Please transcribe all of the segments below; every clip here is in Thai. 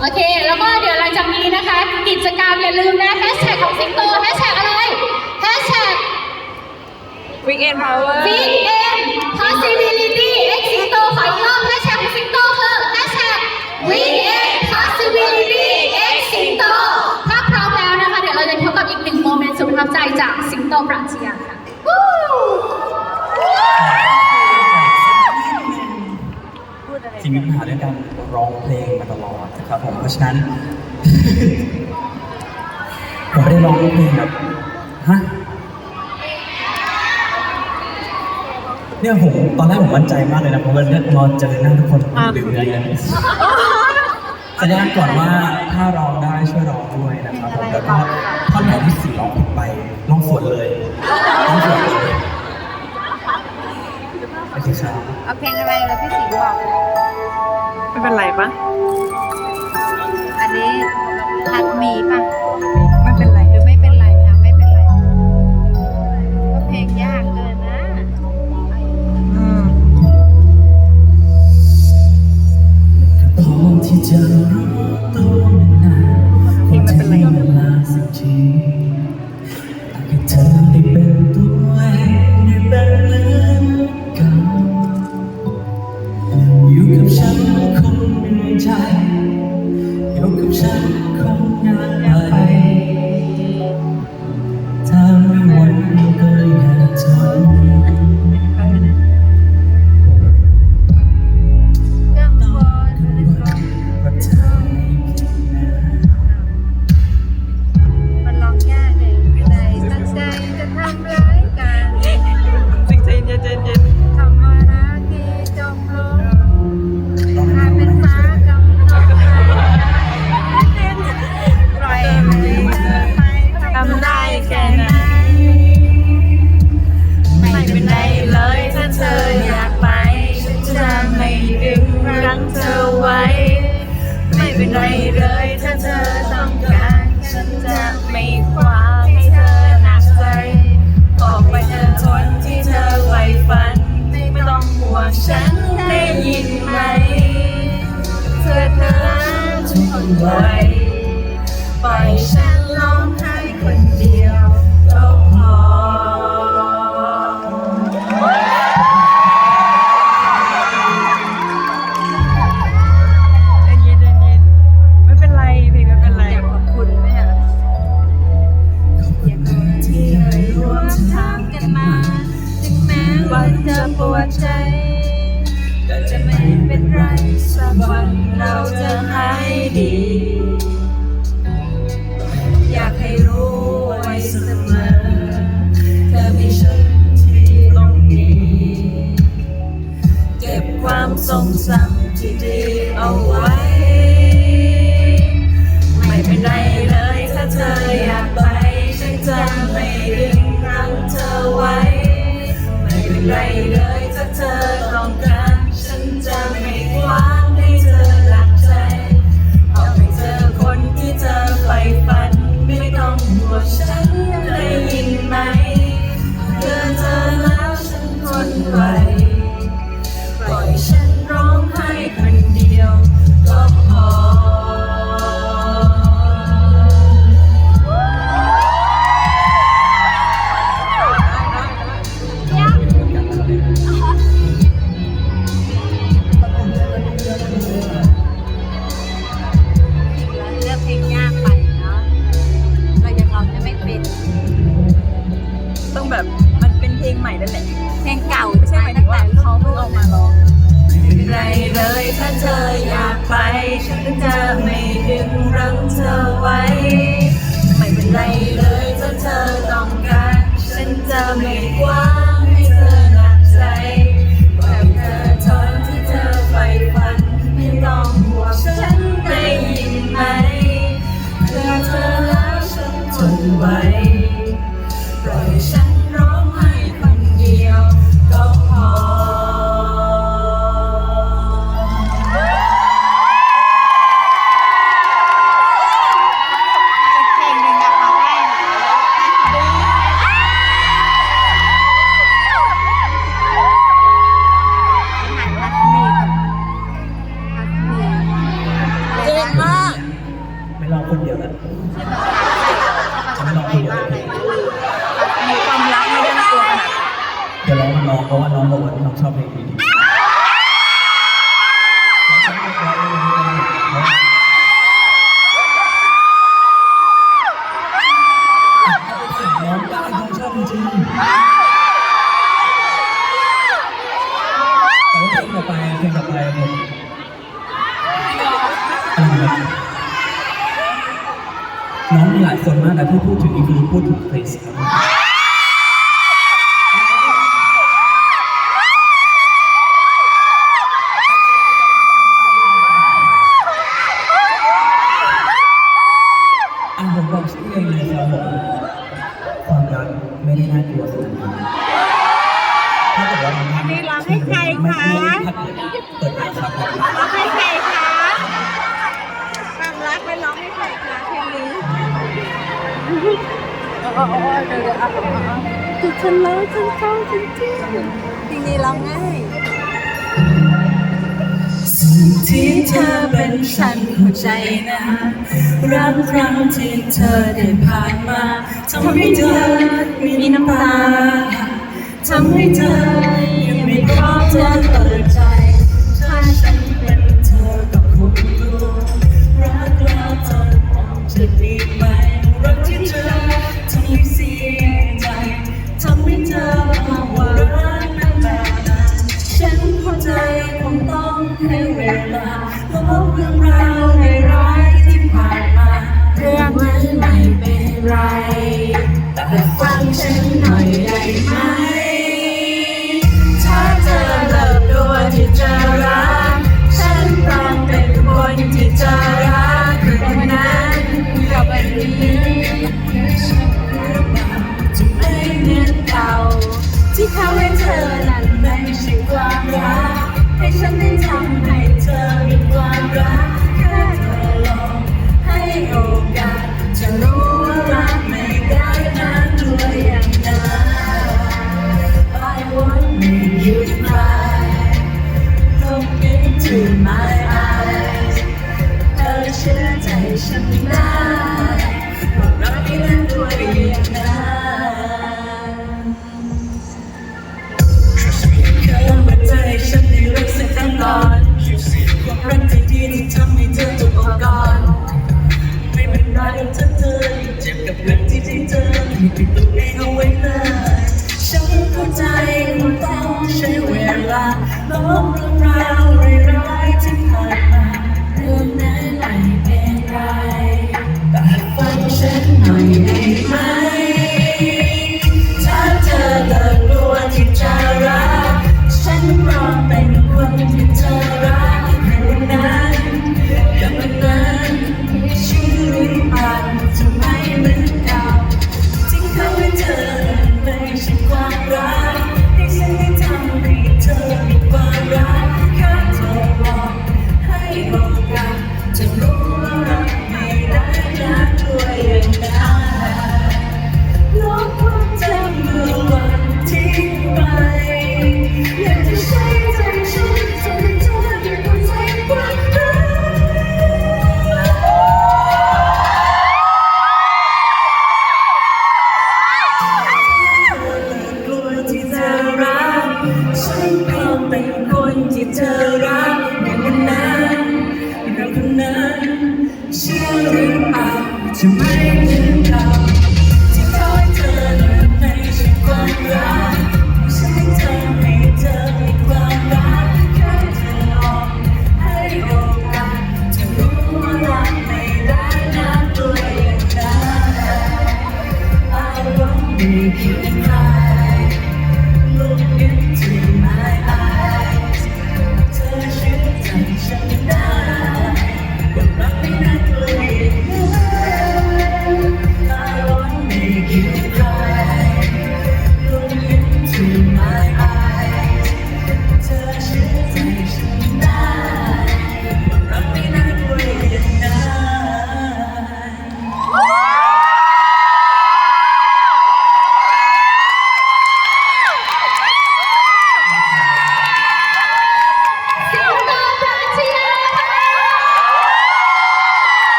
โอเค แล้วก็เดี๋ยวหลังจากนี้นะคะ กิจกรรมอย่าลืมนะแฮชแท็กของสิงโตแฮชแท็กอะไรแฮชแท็ก Weekend Power Weekend Possibility X สิงโตขออีกรอบแฮชแท็กของสิงโตคือแฮชแท็ก Weekend Possibility X สิงโตถ้าพร้อมแล้วนะคะ เดี๋ยวเราจะพบกับอีกหนึ่งโมเมนต์สุดประทับใจจากสิงโตปราชญาค่ะ Woo! สิ่งมีปัญหาด้วยกัน ร้องเพลงมาตลอดนะครับผมเพราะฉะนั้น ผมไม่ได้ร้องเพลงแบบฮะเนี่ยผมตอนแรกผมมั่นใจมากเลยนะเพราะว่าเนี่ยนอนจเจอหน้าทุกคนดื่มอะไรกันแสดงก่อนว่าถ้าร้องได้ช่วยร้องด้วยนะครับผมแล้วก็ท่อนไหนที่สี่ร้องผิดไปร้องสวนเลยร้องสวนเลยโอเคครัเอาเพลงอะไรแล้วพี่สีบอก ไม่เป็นไรปะอันนี้ผัดมีปะ Later. กเพราะว่าน้องบอกว่าน้องชอบเพลงนี้น้องด้แต่ว่าพลงต่ไปเพลงต่อไปผมน้องมีหลายคนมากนะที่พูดถึงอีกคือพูดถึงเพลงครับ อาเดฉันแล้วฉันเข้าฉันจิ้มอย่านี้ร้องง่ายสิ่งที่เธอเป็นฉันหัวใจนะรักครั้งที่เธอได้ผ่านมาทำให้เธอมีน้ำตาทำให้เธอยังไม่พร้อมจะเปิด 어?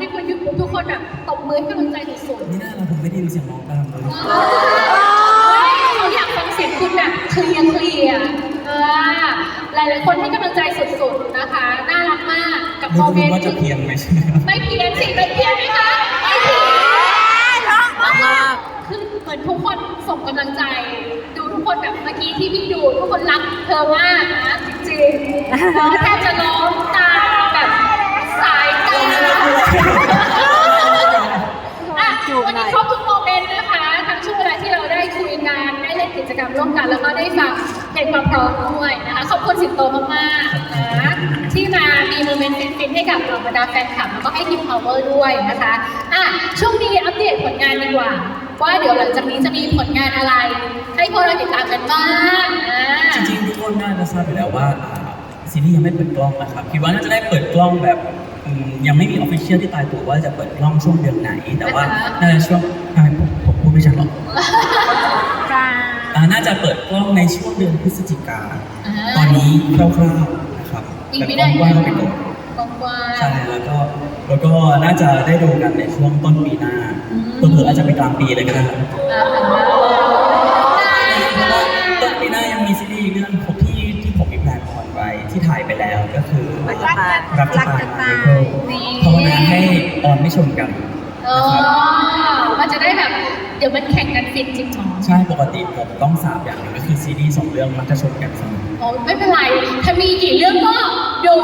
ที่คุณหยุดปุ๊บทุกคนแบบตบมือให้กำลังใจสุดๆนี่น่าเราผมไม่ได้ยินเสียงน้องตามเลยเขาอยากฟังเสียงคุณแบบเคลียร์เคลียร์เออหลาย ๆ คนให้กำลังใจสุด ๆ นะคะ น่ารักมากกับไม่โมรู้เมนต์ว่าจะเพียงไหมใช่ไหมครับไม่เพี้ยนสิไม่เพี้ยนไหมคะไม่เพี้ยนมากคือเหมือนทุกคนส่งกำลังใจ ดูทุกคนแบบเมื่อกี้ที่พี่ดู ทุกคนรักเธอมากนะจริงๆแล้วแทบจะร้องตามแบบสายตา อะวันนี้ครบทุกโมเมนต์นะคะ ทั้งช่วงเวลาที่เราได้คุยกันได้เล่นกิจกรรมร่วมกัน แล้วก็ได้ฟัง เพลงเพราะๆด้วยนะคะขอบคุณสิงโตมากๆนะที่มามีโมเมนต์ฟินๆให้กับเหล่าบรรดาแฟนคลับแล้วก็ให้ทีม power ด้วยนะคะอะช่วงนี้อัปเดตผลงานดีกว่า ว่าเดี๋ยวหลังจากนี้จะมีผลงานอะไร ให้พวกเราติดตามกันบ้างอ่าจริงๆทุกคนน่าจะทราบอยู่แล้วว่าอ่าซีรีส์ยังไม่เปิดกล้องนะครับคิดว่าน่าจะได้เปิดกล้องแบบอืมยังไม่มีออฟฟิเชียลที่ตายตัวว่าจะเปิดกล้องช่วงเดือนไหน แต่ว่าน่าจะช่วงทำไมผมผมพูดไม่ชัดหรอกจ้าอ่าน่าจะเปิดกล้องในช่วงเดือนพฤศจิกาอ่าตอนนี้คร่าวๆนะครับอีกแบบไม่ได้กว้างๆไปก่อนกว้างๆ ใช่แล้วก็แล้วก็น่าจะได้ดูกันในช่วงต้นปีหน้าอืมเผื่อๆอาจจะไปกลางปีเลยก็ได้อ่าเพราะว่าต้นปีหน้ายังมีซีรีส์เรื่องผมที่ที่ผมมีแพลนออนไว้ที่ถ่ายไปแล้วก็คือรักจะรักจะรักตายจะมาตายเพิ่มภาวนาให้ออนไม่ชนกัน เออมันจะได้แบบ เดี๋ยวมันแข่งกันฟินจริงเหรอใช่ปกติผมต้องสามอย่างหนึ่งก็คือซีรีส์สองเรื่องมักจะชนกันเสมอโอ้ไม่เป็นไร ถ้ามีกี่เรื่องก็ดู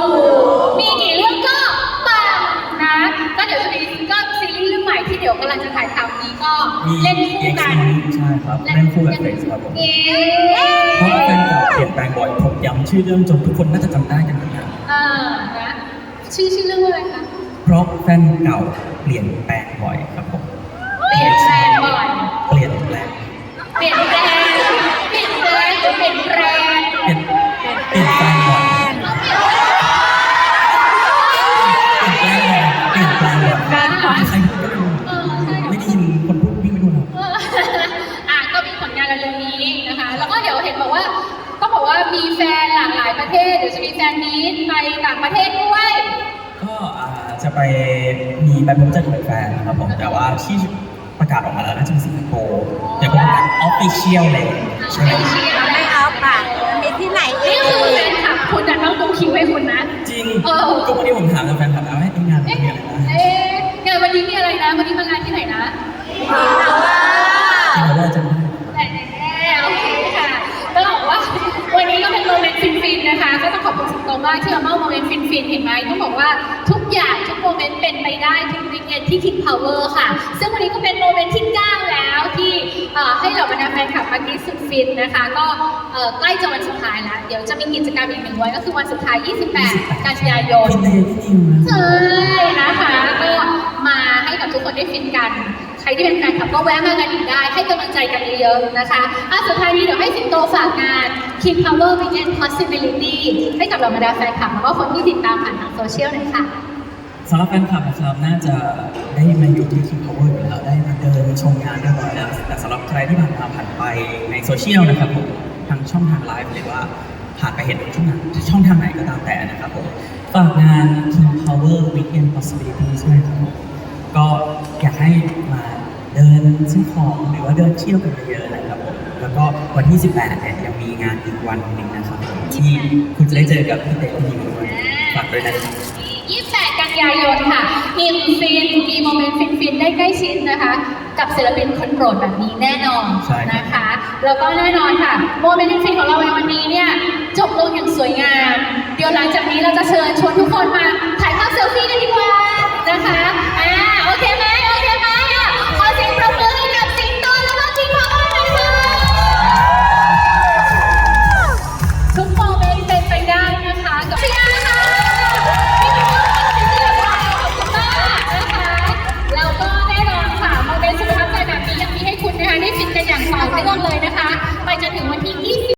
มีกี่เรื่องก็ปังนะ ก็เดี๋ยวจะมีก็ซีรีส์เรื่องใหม่ที่เดี๋ยวกำลังจะถ่ายทำนี้ก็มีเล่นเอ็คู่กกัซ์นใช่ครับเล่นคู่กับเฟรนด์ครับผมเย้เพราะว่าแฟนเก่าเปลี่ยนแปลงบ่อยผมย้ำชื่อเรื่องจนทุกคนน่าจะจำได้กันหมดแล้วอ่านะชื่อชื่อเรื่องว่าอะไรคะเพราะแฟนเก่าเปลี่ยนแปลงบ่อยครับผมเปลี่ยนแปลง บ่อยเปลี่ยนแปลงเปลี่ยนแปลงเปลี่ยนแปลงหรือเปลี่ยนแปลงเปลี่ยนเปลี่ยนแปลงบ่อยเปลี่ยนแปลงบ่อยเปลี่ยนแปลงบ่อยใครพูดก็ไม่รู้เออใช่ไม่ได้ยินคนพูดพี่ไม่รู้หรอกเอออะก็มีผลงานเร็วๆนี้นะคะ แล้วก็เดี๋ยวเห็นบอกว่า ก็บอกว่ามีแฟนหลากหลายประเทศ เดี๋ยวจะมีแฟนนี้ไปต่างประเทศด้วย ก็อ่าจะไปมีใบพบเจอกับแฟนนะครับผมแต่ว่าที่ ประกาศออกมาแล้วน่าจะเป็นสิงคโปร์เดี๋ยวก็ประกาศออฟฟิเชียลเลยใช่ไหมไม่เชียร์ไม่เอาป่ะมีที่ไหนอีนี่กคือแฟนคลับคุณนะต้องดูคิวให้คุณนะ จริงเออ ก็วันนี้ผมถามกับแฟนคลับแล้วให้งานมันเอ๊ะมีอะไรนะเอ๊ะงานวันนี้มีอะไรนะ วันนี้มางานที่ไหนนะที่เราว่าจะได้แต่แน่ๆโอเคค่ะก็บอกว่าวันนี้ก็เป็นโมเมนต์ฟินๆนะคะ ก็ต้องขอบคุณสิงโตมากที่มาเล่าโมเมนต์ฟินๆเห็นไหมต้องบอกว่าทุกอย่างทุกโม เมนต์เป็นไปได้ทุกวิกเอนที่ King Power ค่ะ ซึ่งวันนี้ก็เป็นโมเมนต์ที่ 9 แล้วที่ให้เหล่าบรรดาแฟนคลับมากรีสุดฟินนะคะ ก็ใกล้จะวันสุดท้ายแล้ว เดี๋ยวจะมีกิจกรรมอีกหนึ่งวันก็คือวันสุดท้าย 28 กันยายนเต้พี่นิวนะใช่นะคะก็มาให้กับทุกคนได้ฟินกันใครที่เป็นแฟนคลับก็แวะมากันอีกได้ ให้กำลังใจกันเยอะๆนะคะอะสุดท้ายนี้เดี๋ยวให้สิงโตฝากงาน King Power Weekend Possibility ให้กับเหล่าบรรดาแฟนคลับแล้วก็คนที่ติดตามผ่านทางโซเชียลหน่อยค่ะ สำหรับแฟนคลับนะครับน่าจะได้มาอยู่ที่ King Power อยู่แล้วได้มาเดินชมงานเรียบร้อยแล้วแต่สำหรับใครที่ผ่านมาผ่านไปในโซเชียลนะครับผมทางช่องทางไลฟ์หรือว่าผ่านไปเห็นช่องทางช่องทางไหนก็ตามแต่นะครับผมฝากงาน King Power Weekend Possibilities ด้วยครับผมก็อยากให้มาเดินซื้อของหรือว่าเดินเที่ยวกันเยอะๆนะครับผมแล้วก็วันที่ 18เนี่ยยังมีงานอีกวันหนึ่งนะครับที่คุณจะได้เจอกับพี่เต้พี่ด้วยฝากด้วยนะครับ 28 กันยายนค่ะมีฟินมีโมเมนต์ฟินๆ ได้ใกล้ชิดนะคะ กับศิลปินคนโปรดแบบนี้แน่นอนใช่ครับ นะคะ แล้วก็แน่นอนค่ะ โมเมนต์ฟินของเราในวันนี้เนี่ยจบลงอย่างสวยงาม เดี๋ยวหลังจากนี้เราจะเชิญชวนทุกคนมาท